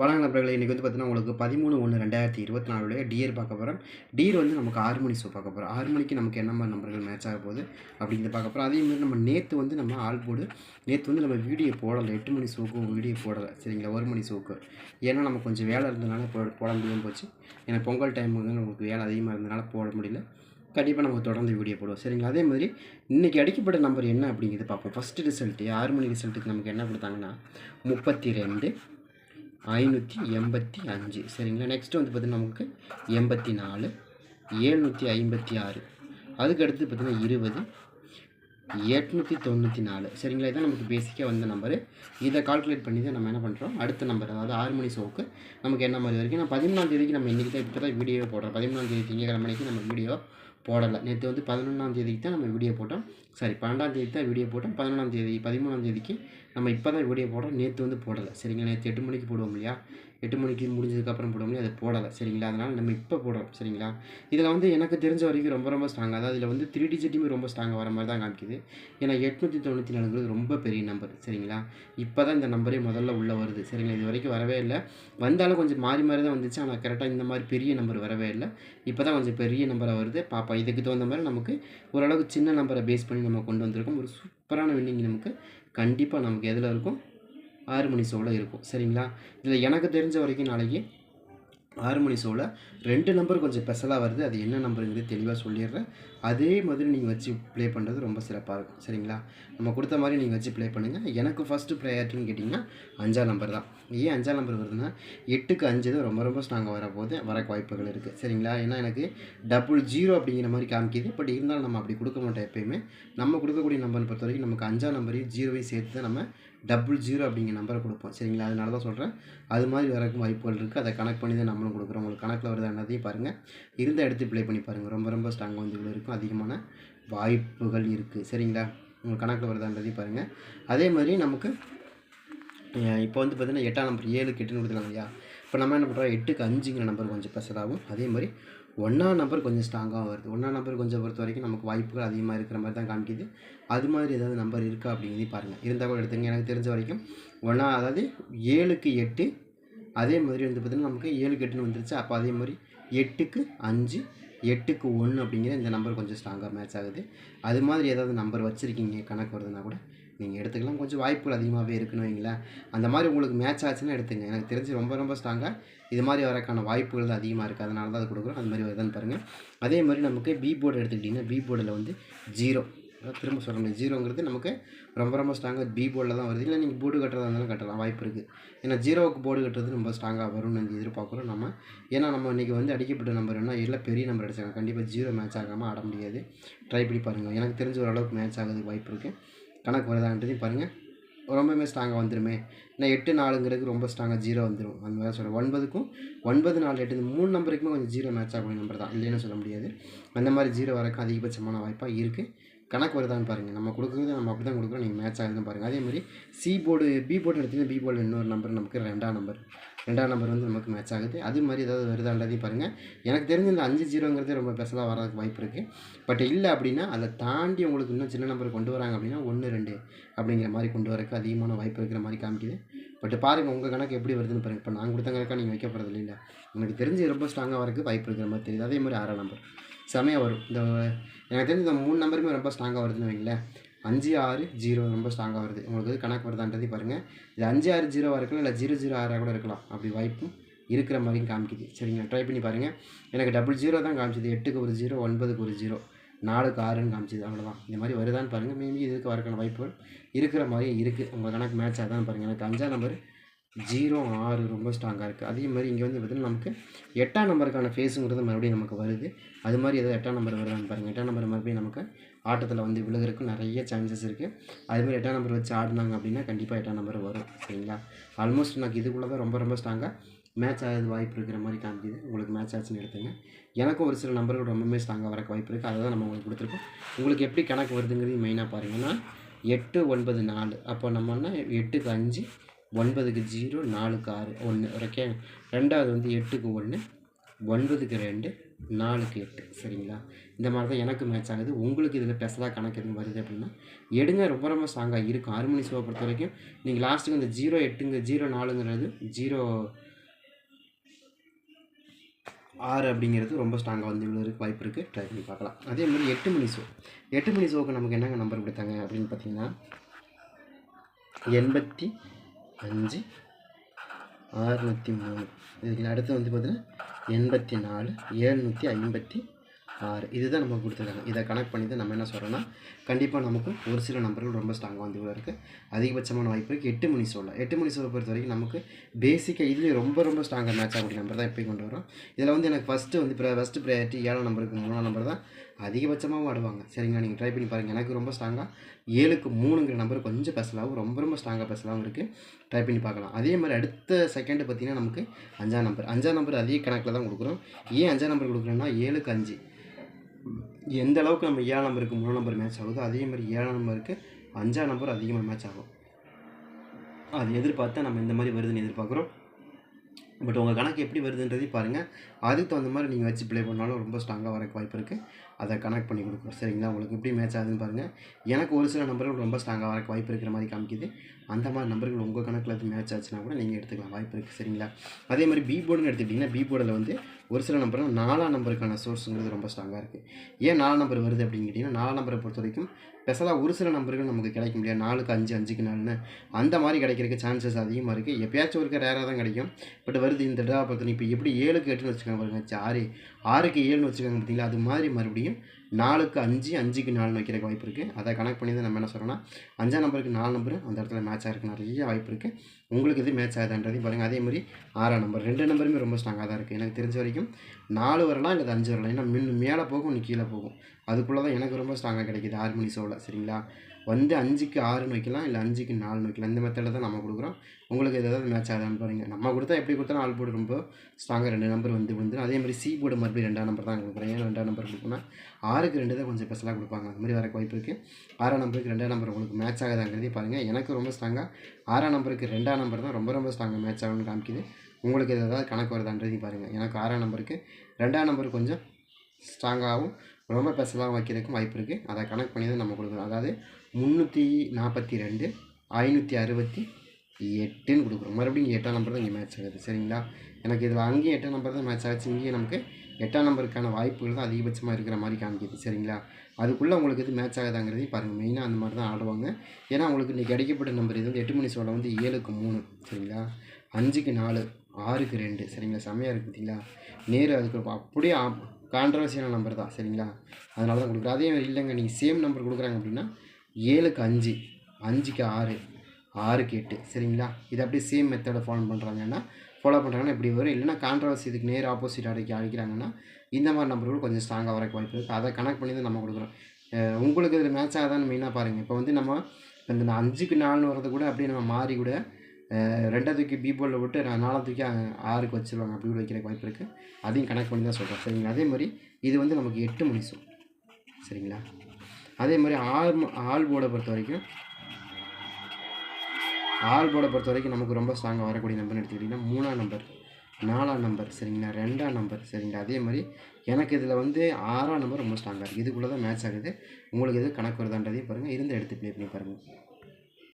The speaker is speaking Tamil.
வழங்க நண்பர்களே இன்றைக்கி வந்து பார்த்தீங்கன்னா உங்களுக்கு பதிமூணு ஒன்று ரெண்டாயிரத்தி இருபத்தி நாலுடைய டியர் பார்க்க போகிறோம் டியர் வந்து நமக்கு ஆறு மணி ஷோ பார்க்க போகிறோம் ஆறு மணிக்கு நமக்கு என்ன மாதிரி நம்பர்கள் மேட்ச் ஆக போகுது அப்படிங்கிறத பார்க்க போகிறோம் அதே மாதிரி நம்ம நேற்று வந்து நம்ம ஆள் போடு நேற்று வந்து நம்ம வீடியோ போடலை. எட்டு மணி ஷோக்கு வீடியோ போடலை. சரிங்களா? ஒரு மணி ஷோக்கு ஏன்னா நம்ம கொஞ்சம் வேலை இருந்ததுனால போட போட முடியாமல் போச்சு. ஏன்னா பொங்கல் டைம் வந்து நமக்கு வேலை அதிகமாக இருந்ததுனால போட முடியல. கண்டிப்பாக நம்ம தொடர்ந்து வீடியோ போடுவோம். சரிங்களா? அதே மாதிரி இன்றைக்கி அடிக்கப்பட்ட நம்பர் என்ன அப்படிங்கிறது பார்ப்போம். ஃபஸ்ட்டு ரிசல்ட்டு ஆறு மணி ரிசல்ட்டுக்கு நமக்கு என்ன கொடுத்தாங்கன்னா முப்பத்தி ரெண்டு ஐநூற்றி எண்பத்தி அஞ்சு. சரிங்களா? நெக்ஸ்ட்டு வந்து பார்த்திங்கன்னா நமக்கு எண்பத்தி நாலு ஏழ்நூற்றி ஐம்பத்தி ஆறு. அதுக்கு அடுத்து பார்த்திங்கன்னா இருபது எட்நூற்றி தொண்ணூற்றி நாலு. சரிங்களா? இதான் நமக்கு பேசிக்காக வந்த நம்பரு இதை கால்குலேட் பண்ணி தான் நம்ம என்ன பண்ணுறோம் அடுத்த நம்பர் அதாவது ஆறு மணி ஷோக்கு நமக்கு என்ன மாதிரி வரைக்கும்? நான் பதிமூணாம் தேதிக்கு நம்ம இன்றைக்கி தான் இப்போ தான் வீடியோ போடுறோம். பதிமூணாம் தேதி திங்கக்கிழமைக்கு நம்ம வீடியோ போடலை. நேற்று வந்து பதினொன்றாம் தேதிக்கு தான் நம்ம வீடியோ போட்டோம். சாரி பன்னெண்டாம் தேதி தான் வீடியோ போட்டோம். பதினொன்றாம் தேதி பதிமூணாம் தேதிக்கு நம்ம இப்போ தான் வீடியோ போடுறோம். நேற்று வந்து போடலை. சரிங்களா? நேற்று எட்டு மணிக்கு போடுவோம் இல்லையா? எட்டு மணிக்கு முடிஞ்சதுக்கப்புறம் போட முடியும். அதை போடலை. சரிங்களா? அதனால் நம்ம இப்போ போடுறோம். சரிங்களா? இதில் வந்து எனக்கு தெரிஞ்ச வரைக்கும் ரொம்ப ரொம்ப ஸ்ட்ராங் அதாவது இதில் வந்து த்ரீ டிஜிட்டுமே ரொம்ப ஸ்ட்ராங்காக வர மாதிரி தான் காமிக்குது. ஏன்னா எட்நூற்றி தொண்ணூற்றி நாலுங்கிறது ரொம்ப பெரிய நம்பர் சரிங்களா? இப்போ தான் இந்த நம்பரே முதல்ல உள்ளே வருது. சரிங்களா? இது வரைக்கும் வரவே இல்லை. வந்தாலும் கொஞ்சம் மாறி மாறி தான் வந்துச்சு. ஆனால் கரெக்டாக இந்த மாதிரி பெரிய நம்பர் வரவே இல்லை. இப்போ தான் கொஞ்சம் பெரிய நம்பராக வருது. பாப்பா இதுக்கு தகுந்த மாதிரி நமக்கு ஓரளவுக்கு சின்ன நம்பரை பேஸ் பண்ணி நம்ம கொண்டு வந்திருக்கோம். ஒரு சூப்பரான வின்னிங் நமக்கு கண்டிப்பாக நமக்கு எதில் இருக்கும்? ஆறு மணி ஷோவில் இருக்கும். சரிங்களா? இதில் எனக்கு தெரிஞ்ச வரைக்கும் நாளைக்கு ஆறு மணி ஷோவில் ரெண்டு நம்பர் கொஞ்சம் ஸ்பெஷலாக வருது. அது என்ன நம்பருங்கிறது தெளிவாக சொல்லிடுறேன். அதே மாதிரி நீங்கள் வச்சு ப்ளே பண்ணுறது ரொம்ப சிறப்பாக இருக்கும். சரிங்களா? நம்ம கொடுத்த மாதிரி நீங்கள் வச்சு ப்ளே பண்ணுங்கள் எனக்கு ஃபஸ்ட்டு ப்ரையாரிட்டின்னு கேட்டிங்கன்னா அஞ்சாம் நம்பர் தான். ஏன் அஞ்சாம் நம்பர் வருதுன்னா எட்டுக்கு அஞ்சு தான் ரொம்ப ரொம்ப ஸ்ட்ராங்காக வரப்போது வர வாய்ப்புகள் இருக்குது சரிங்களா? ஏன்னா எனக்கு டபுள் ஜீரோ அப்படிங்கிற மாதிரி காமிக்கிது. பட் இருந்தாலும் நம்ம அப்படி கொடுக்க மாட்டோம் எப்பயுமே. நம்ம கொடுக்கக்கூடிய நம்பர் பொறுத்த வரைக்கும் நமக்கு அஞ்சாம் நம்பரையும் ஜீரோவையும் சேர்த்து தான் நம்ம டபுள் ஜீரோ அப்படிங்கிற நம்பரை கொடுப்போம். சரிங்களா? அதனால தான் சொல்கிறேன் அது மாதிரி வரக்கும் வாய்ப்புகள் இருக்குது அதை கனெக்ட் பண்ணி தான் நம்மளும் கொடுக்குறோம். உங்களுக்கு கணக்கில் வருதானதையும் பாருங்கள் இருந்த இடத்து ப்ளே பண்ணி பாருங்கள் ரொம்ப ரொம்ப ஸ்ட்ராங் வந்து இருக்கும். அதிகமான வாய்ப்புகள் இருக்குது சரிங்களா? உங்கள் கணக்கில் வருதான்றதையும் பாருங்கள் அதே மாதிரி நமக்கு இப்போ வந்து பார்த்திங்கன்னா எட்டாம் நம்பர் ஏழு எட்டுன்னு கொடுத்துருக்காங்க இல்லையா? இப்போ நம்ம என்ன பண்ணுறோம் எட்டுக்கு அஞ்சுங்கிற நம்பர் கொஞ்சம் ஸ்பெஷலாகவும் அதே மாதிரி ஒன்றாம் நம்பர் கொஞ்சம் ஸ்ட்ராங்காகவும் வருது. ஒன்றாம் நம்பர் கொஞ்சம் பொறுத்த வரைக்கும் நமக்கு வாய்ப்புகள் அதிகமாக இருக்கிற மாதிரி தான் காமிக்குது. அது மாதிரி ஏதாவது நம்பர் இருக்கா அப்படிங்கிறதையும் பாருங்கள் இருந்தால் கூட எடுத்துங்க எனக்கு தெரிஞ்ச வரைக்கும் ஒன்றா அதாவது ஏழுக்கு எட்டு அதே மாதிரி வந்து பார்த்திங்கன்னா நமக்கு ஏழுக்கு எட்டுன்னு வந்துருச்சு. அப்போ அதே மாதிரி எட்டுக்கு அஞ்சு எட்டுக்கு ஒன்று அப்படிங்கிற இந்த நம்பர் கொஞ்சம் ஸ்ட்ராங்காக மேட்ச் ஆகுது. அது மாதிரி ஏதாவது நம்பர் வச்சுருக்கீங்க? கணக்கு வருதுன்னா கூட நீங்கள் எடுத்துக்கலாம். கொஞ்சம் வாய்ப்புகள் அதிகமாகவே இருக்குன்னு வைங்களேன் அந்த மாதிரி உங்களுக்கு மேட்ச் ஆச்சுன்னா எடுத்துங்க. எனக்கு தெரிஞ்சு ரொம்ப ரொம்ப ஸ்ட்ராங்காக இது மாதிரி வரக்கான வாய்ப்புகள் தான் அதிகமாக இருக்குது அதனால தான் அது கொடுக்குறோம். அது மாதிரி வருதுன்னு பாருங்கள் அதே மாதிரி நமக்கு பி போர்டு எடுத்துக்கிட்டிங்கன்னா பி போர்டில் வந்து ஜீரோ திரும்ப சொல்ல முடியும் ஜீரோங்கிறது நமக்கு ரொம்ப ரொம்ப ஸ்ட்ராங்காக பி போர்டில் தான் வருது. இல்லை நீங்கள் போர்டு கட்டுறதா இருந்தாலும் கட்டலாம். வாய்ப்பு இருக்குது ஏன்னா ஜீரோவுக்கு போர்டு கட்டுறது ரொம்ப ஸ்ட்ராங்காக வரும்னு நம்ம எதிர்பார்க்குறோம் நம்ம. ஏன்னா நம்ம இன்றைக்கி வந்து அடிக்கப்பட்ட நம்பர் என்ன? எல்லாம் பெரிய நம்பர் அடிச்சாங்க. கண்டிப்பாக ஜீரோ மேட்ச் ஆகாமல் ஆட முடியாது. ட்ரை பண்ணி பாருங்கள் எனக்கு தெரிஞ்ச ஓரளவுக்கு மேட்ச் ஆகிறதுக்கு வாய்ப்பு இருக்குது கணக்கு வருதான்றதையும் பாருங்கள் ரொம்பவுமே ஸ்ட்ராங்காக வந்துடுமே ஏன்னா எட்டு நாலுங்கிறதுக்கு ரொம்ப ஸ்ட்ராங்காக ஜீரோ வந்துடும் அந்த மாதிரி சொல்கிறேன் ஒன்பதுக்கும் ஒன்பது நாலு எட்டு இந்த மூணு நம்பருக்குமே கொஞ்சம் ஜீரோ மேட்ச் ஆகக்கூடிய நம்பர் தான். இல்லைன்னு சொல்ல முடியாது. அந்த மாதிரி ஜீரோ வரைக்கும் அதிகபட்சமான வாய்ப்பாக இருக்குது கணக்கு வருதான்னு பாருங்கள் நம்ம கொடுக்குறது நம்ம அப்படி தான் கொடுக்குறோம். நீங்கள் மேட்ச் ஆகுதுன்னு பாருங்கள் அதே மாதிரி சி போர்டு பி போர்டு எடுத்திங்கன்னா பி போர்டு இன்னொரு நம்பர் நமக்கு ரெண்டாம் நம்பர் ரெண்டாம் நம்பர் வந்து நமக்கு மேட்ச் ஆகுது. அது மாதிரி ஏதாவது வருதா வருதான்றதையும் பாருங்கள் எனக்கு தெரிஞ்ச இந்த அஞ்சு ஜீரோங்கிறதே ரொம்ப ஸ்பெஷலாக வரதுக்கு வாய்ப்பு இருக்குது பட் இல்லை அப்படின்னா அதை தாண்டி உங்களுக்கு இன்னும் சின்ன நம்பர் கொண்டு வராங்க அப்படின்னா ஒன்று ரெண்டு அப்படிங்கிற மாதிரி கொண்டு வரக்கு அதிகமான வாய்ப்பு இருக்கிற மாதிரி காமிக்குது. பட் பாருங்கள் உங்கள் கணக்கு எப்படி வருதுன்னு பாருங்கள் இப்போ நான் கொடுத்த கணக்காக நீங்கள் வைக்க போகிறது இல்லை எனக்கு தெரிஞ்சு ரொம்ப ஸ்ட்ராங்காக வரக்கு வாய்ப்பு இருக்கிற மாதிரி தெரியுது. அதே மாதிரி ஆறாம் நம்பர் செமையாக வரும். இந்த எனக்கு தெரிஞ்சு இந்த மூணு நம்பருமே ரொம்ப ஸ்ட்ராங்காக வருதுன்னு வைங்களேன். அஞ்சு ஆறு ஜீரோ ரொம்ப ஸ்ட்ராங்காக வருது. உங்களுக்கு வந்து கணக்கு வருதான்றதையும் பாருங்கள் இது அஞ்சு ஆறு ஜீரோவாக இருக்கலாம் இல்லை ஜீரோ ஜீரோ ஆறாக கூட இருக்கலாம். அப்படி வாய்ப்பும் இருக்கிற மாதிரியும் காமிக்குது. சரிங்களா? ட்ரை பண்ணி பாருங்கள் எனக்கு டபுள் ஜீரோ தான் காமிச்சிது. எட்டுக்கு ஒரு ஜீரோ ஒன்பதுக்கு ஒரு ஜீரோ நாலுக்கு ஆறுன்னு காமிச்சிது. அவ்வளோதான் இந்த மாதிரி வருதான்னு பாருங்கள் மேபி இதுக்கு வரக்கான வாய்ப்புகள் இருக்கிற மாதிரியும் இருக்குது உங்கள் கணக்கு மேட்ச் ஆதான் பாருங்கள் எனக்கு அஞ்சாம் நம்பர் ஜீரோ ஆறு ரொம்ப ஸ்ட்ராங்காக இருக்குது அதே மாதிரி இங்கே வந்து பார்த்திங்கன்னா நமக்கு எட்டாம் நம்பருக்கான ஃபேஸுங்கிறது மறுபடியும் நமக்கு வருது. அது மாதிரி எதாவது எட்டாம் நம்பர் வருதான்னு பாருங்கள் எட்டாம் நம்பர் மறுபடியும் நமக்கு ஆட்டத்தில் வந்து விழுகிறதுக்கு நிறைய சான்சஸ் இருக்குது அதுமாதிரி எட்டாம் நம்பர் வச்சு ஆடினாங்க அப்படின்னா கண்டிப்பாக எட்டாம் நம்பர் வரும். சரிங்களா? ஆல்மோஸ்ட் எனக்கு இதுக்குள்ளே தான் ரொம்ப ரொம்ப ஸ்ட்ராங்காக மேட்ச் ஆகிறது வாய்ப்பு இருக்கிற மாதிரி காமிக்குது. உங்களுக்கு மேட்ச் ஆச்சுன்னு எடுத்துங்க. எனக்கும் ஒரு சில நம்பர்கள் ரொம்பவே ஸ்ட்ராங்காக வரக்கு வாய்ப்பு இருக்குது அதை தான் நம்ம உங்களுக்கு கொடுத்துருக்கோம். உங்களுக்கு எப்படி கணக்கு வருதுங்கிறது மெயினாக பாருங்கன்னா எட்டு ஒன்பது நாலு. அப்போ நம்மன்னா எட்டுக்கு அஞ்சு ஒன்பதுக்கு ஜீரோ நாலுக்கு ஆறு ஒன்று ஓகே ரெண்டாவது வந்து எட்டுக்கு ஒன்று ஒன்பதுக்கு ரெண்டு நாலுக்கு எட்டு. சரிங்களா? இந்த மாதிரி தான் எனக்கு மேட்ச் ஆகுது. உங்களுக்கு இதில் பெசலாக கணக்கு எதுவும் வருது அப்படின்னா எடுங்க. ரொம்ப ரொம்ப ஸ்ட்ராங்காக இருக்கும். ஆறு மணி ஷோவை பொறுத்த வரைக்கும் நீங்கள் லாஸ்ட்டுக்கு இந்த ஜீரோ எட்டுங்க ஜீரோ நாலுங்கிறது ஜீரோ ஆறு அப்படிங்கிறது ரொம்ப ஸ்ட்ராங்காக வந்து இவ்வளோ இருக்கு வாய்ப்பு இருக்குது ட்ரை பண்ணி பார்க்கலாம். அதே மாதிரி எட்டு மணி ஷோ எட்டு மணி ஷோவுக்கு நமக்கு என்னங்க நம்பர் கொடுத்தாங்க அப்படின்னு பார்த்தீங்கன்னா எண்பத்தி அஞ்சு அறுநூற்றி மூணு. இதுக்கு அடுத்து வந்து பார்த்தீங்கன்னா எண்பத்தி நாலு ஏழ்நூற்றி ஐம்பத்தி ஆறு. இதுதான் நமக்கு கொடுத்துருக்காங்க. இதை கனெக்ட் பண்ணி தான் நம்ம என்ன சொல்கிறோன்னா கண்டிப்பாக நமக்கு ஒரு சில நம்பர்கள் ரொம்ப ஸ்ட்ராங்காக வந்து இருக்குது அதிகபட்சமான வாய்ப்பு இருக்குது எட்டு மணி சோலை எட்டு மணி சோலை பொறுத்த வரைக்கும் நமக்கு பேசிக்காக இதுலேயே ரொம்ப ரொம்ப ஸ்ட்ராங்காக மேட்ச் ஆகக்கூடிய நம்பர் தான் எப்போயும் கொண்டு வரோம் இதில் வந்து எனக்கு ஃபஸ்ட்டு வந்து ப்ர ஃபஸ்ட்டு ப்ரையாரிட்டி ஏழாம் நம்பருக்கு மூணாம் நம்பர் தான் அதிகபட்சமாகவும் ஆடுவாங்க. சரிங்களா? நீங்கள் ட்ரை பண்ணி பாருங்கள் எனக்கு ரொம்ப ஸ்ட்ராங்காக ஏழுக்கு மூணுங்கிற நம்பர் கொஞ்சம் பெசலாகவும் ரொம்ப ரொம்ப ஸ்ட்ராங்காக பெசலாகவும் இருக்குது ட்ரை பண்ணி பார்க்கலாம். அதே மாதிரி அடுத்த செகண்டு பார்த்தீங்கன்னா நமக்கு அஞ்சாம் நம்பர் அஞ்சாம் நம்பர் அதே கணக்கில் தான் கொடுக்குறோம். ஏன் அஞ்சாம் நம்பர் கொடுக்குறோன்னா ஏழுக்கு அஞ்சு. எந்த அளவுக்கு நம்ம ஏழாம் நம்பருக்கு மூணு நம்பர் மேட்ச் ஆகுதோ அதே மாதிரி ஏழாம் நம்பருக்கு அஞ்சாம் நம்பர் அதிகமாக மேட்ச் ஆகும். அது எதிர்பார்த்தா நம்ம இந்த மாதிரி வருதுன்னு எதிர்பார்க்குறோம். பட் உங்கள் கணக்கு எப்படி வருதுன்றதையும் பாருங்கள் அதுக்கு தகுந்த மாதிரி நீங்கள் வச்சு ப்ளே பண்ணாலும் ரொம்ப ஸ்ட்ராங்காக வரக்கு வாய்ப்பு இருக்குது அதை கனெக்ட் பண்ணி கொடுக்குறோம் சரிங்களா? உங்களுக்கு எப்படி மேட்ச் ஆகுதுன்னு பாருங்கள் எனக்கு ஒரு சில நம்பர்கள் ரொம்ப ஸ்ட்ராங்காக வரக்கு வாய்ப்பு இருக்கிற மாதிரி காமிக்குது. அந்த மாதிரி நம்பர்கள் உங்கள் கணக்கில் அது மேட்ச் ஆச்சுன்னா கூட நீங்கள் எடுத்துக்கலாம். வாய்ப்பு இருக்குது சரிங்களா? அதே மாதிரி பி போர்டுன்னு எடுத்துக்கிட்டிங்கன்னா பி போர்டில் வந்து ஒரு சில நம்பர் நாலாம் நம்பருக்கான சோர்ஸுங்கிறது ரொம்ப ஸ்ட்ராங்காக இருக்குது ஏன் நாலாம் நம்பர் வருது அப்படின்னு கேட்டிங்கன்னா நாலாம் நம்பரை பொறுத்த வரைக்கும் ஸ்பெஷலாக ஒரு சில நம்பர்கள் நமக்கு கிடைக்க முடியாது. நாலுக்கு அஞ்சு அஞ்சுக்கு நாலுன்னு. அந்த மாதிரி கிடைக்கிறதுக்கு சான்சஸ் அதிகமாக இருக்குது எப்பயாச்சும் ஒருக்க ரேராக தான் கிடைக்கும். பட் வருது இந்த தடவை பார்த்தீங்கன்னா இப்போ எப்படி ஏழுக்கு எட்டுன்னு வச்சுக்கோங்க பாருங்க. ஆறு ஆறுக்கு ஏழுன்னு வச்சுக்கோங்க பார்த்தீங்களா அது மாதிரி மறுபடியும் நாலுக்கு அஞ்சு அஞ்சுக்கு நாலுன்னு வைக்கிறக்கு வாய்ப்பு இருக்குது அதை கனெக்ட் பண்ணி தான் நம்ம என்ன சொல்கிறோன்னா அஞ்சாம் நம்பருக்கு நாலு நம்பர் அந்த இடத்துல மேட்ச் ஆகிறதுக்கு நிறைய வாய்ப்பு இருக்குது உங்களுக்கு இது மேட்ச் ஆகுதுன்றதையும் பாருங்கள் அதே மாதிரி ஆறாம் நம்பர் ரெண்டு நம்பருமே ரொம்ப ஸ்ட்ராங்காக தான் இருக்குது எனக்கு தெரிஞ்ச வரைக்கும் நாலு வரலாம் இல்லை அஞ்சு வரலாம். ஏன்னா மின் மேலே போகும் இன்னும் கீழே போகும். அதுக்குள்ளே தான் எனக்கு ரொம்ப ஸ்ட்ராங்காக கிடைக்கிது. ஆறு மணி ஷோவில் சரிங்களா? வந்து அஞ்சுக்கு ஆறுன்னு வைக்கலாம் இல்லை அஞ்சுக்கு நாலுன்னு வைக்கலாம். இந்த மெத்தடில் தான் நம்ம கொடுக்குறோம். உங்களுக்கு ஏதாவது மேட்ச் ஆகுதான்னு பாருங்கள் நம்ம கொடுத்தா எப்படி கொடுத்தாலும் ஆல் போர்டு ரொம்ப ஸ்ட்ராங்காக ரெண்டு நம்பர் வந்து வந்துடும் அதே மாதிரி சி போர்டு மறுபடியும் ரெண்டாம் நம்பர் தான் கொடுக்குறேன் ஏன் ரெண்டாம் நம்பர் கொடுக்குன்னா ஆறுக்கு ரெண்டு தான் கொஞ்சம் ஸ்பெஷலாக கொடுப்பாங்க. அந்த மாதிரி வர வாய்ப்பு இருக்குது ஆறாம் நம்பருக்கு ரெண்டாம் நம்பர் உங்களுக்கு மேட்ச் ஆகுதாங்கிறதே பாருங்கள் எனக்கு ரொம்ப ஸ்ட்ராங்காக ஆறாம் நம்பருக்கு ரெண்டாம் நம்பர் தான் ரொம்ப ரொம்ப ஸ்ட்ராங்காக மேட்ச் ஆகும்னு காமிக்குது. உங்களுக்கு எதாவது ஏதாவது கணக்கு வருதான்றதையும் பாருங்கள் எனக்கு ஆறாம் நம்பருக்கு ரெண்டாம் நம்பர் கொஞ்சம் ஸ்ட்ராங்காகவும் ரொம்ப ஸ்பெஷலாகவும் வைக்கிறதுக்கும் வாய்ப்பு இருக்குது அதை கனெக்ட் பண்ணி தான் நம்ம கொடுக்குறோம் அதாவது முந்நூற்றி நாற்பத்தி ரெண்டு ஐநூற்றி அறுபத்தி எட்டுன்னு கொடுக்குறோம் மறுபடியும் எட்டாம் நம்பர் தான் இங்கே மேட்ச் ஆகுது. சரிங்களா? எனக்கு இதில் அங்கேயும் எட்டாம் நம்பர் தான் மேட்ச் ஆகிடுச்சு இங்கேயும் நமக்கு எட்டாம் நம்பருக்கான வாய்ப்புகள் தான் அதிகபட்சமாக இருக்கிற மாதிரி காமிக்குது. சரிங்களா? அதுக்குள்ளே உங்களுக்கு இது மேட்ச் ஆகுதாங்கிறதையும் பாருங்கள் மெயினாக அந்த மாதிரி தான் ஆடுவாங்க. ஏன்னா உங்களுக்கு இன்றைக்கி கிடைக்கப்பட்ட நம்பர் இது வந்து எட்டு மணி சோழ வந்து ஏழுக்கு மூணு. சரிங்களா? அஞ்சுக்கு நாலு ஆறுக்கு ரெண்டு. சரிங்களா? செம்மையாக இருக்குது பார்த்தீங்களா நேரு அதுக்கு அப்படியே கான்ட்ரவர்சியான நம்பர் தான் சரிங்களா? அதனால தான் கொடுக்குறேன். அதே மாதிரி இல்லைங்க நீங்கள் சேம் நம்பர் கொடுக்குறாங்க அப்படின்னா ஏழுக்கு அஞ்சு அஞ்சுக்கு ஆறு ஆறுக்கு எட்டு சரிங்களா? இது அப்படியே சேம் மெத்தடை ஃபாலோ பண்ணுறாங்கன்னா ஃபாலோ பண்ணுறாங்கன்னா இப்படி வரும்? இல்லைன்னா கான்ட்ரவர்சி இதுக்கு நேர் ஆப்போசிட் அடிக்க அழைக்கிறாங்கன்னா இந்த மாதிரி நம்பர்கள் கொஞ்சம் ஸ்ட்ராங்காக வரக்கு வாய்ப்பு இருக்குது அதை கனெக்ட் பண்ணி தான் நம்ம கொடுக்குறோம். உங்களுக்கு இதில் மேட்ச் ஆகாதான்னு மெயினாக பாருங்கள் இப்போ வந்து நம்ம இந்த அஞ்சுக்கு நாலுன்னு வரது கூட அப்படியே நம்ம மாறி கூட ரெண்டை தூக்கி பி போலில் விட்டு நான் நாலாம் தூக்கி ஆறுக்கு வச்சிருவாங்க. அப்படி கூட வைக்கிறக்கு வாய்ப்பு இருக்குது அதையும் கனெக்ட் பண்ணி தான் சொல்கிறேன் சரிங்களா? அதே மாதிரி இது வந்து நமக்கு எட்டு மணி ஷோ சரிங்களா? அதே மாதிரி ஆள் ஆள் போர்டை பொறுத்த வரைக்கும் ஆள் போர்டை பொறுத்த வரைக்கும் நமக்கு ரொம்ப ஸ்ட்ராங்காக வரக்கூடிய நம்பர்னு எடுத்துக்கிட்டிங்கன்னா மூணாம் நம்பர் நாலாம் நம்பர் சரிங்களா? ரெண்டாம் நம்பர் சரிங்களா? அதே மாதிரி எனக்கு இதில் வந்து ஆறாம் நம்பர் ரொம்ப ஸ்ட்ராங்காக இருக்குது இதுக்குள்ளே தான் மேட்ச் ஆகுது. உங்களுக்கு எது கணக்கு வருதான்றதையும் பாருங்கள் இருந்து எடுத்து ப்ளே பண்ணி பாருங்கள்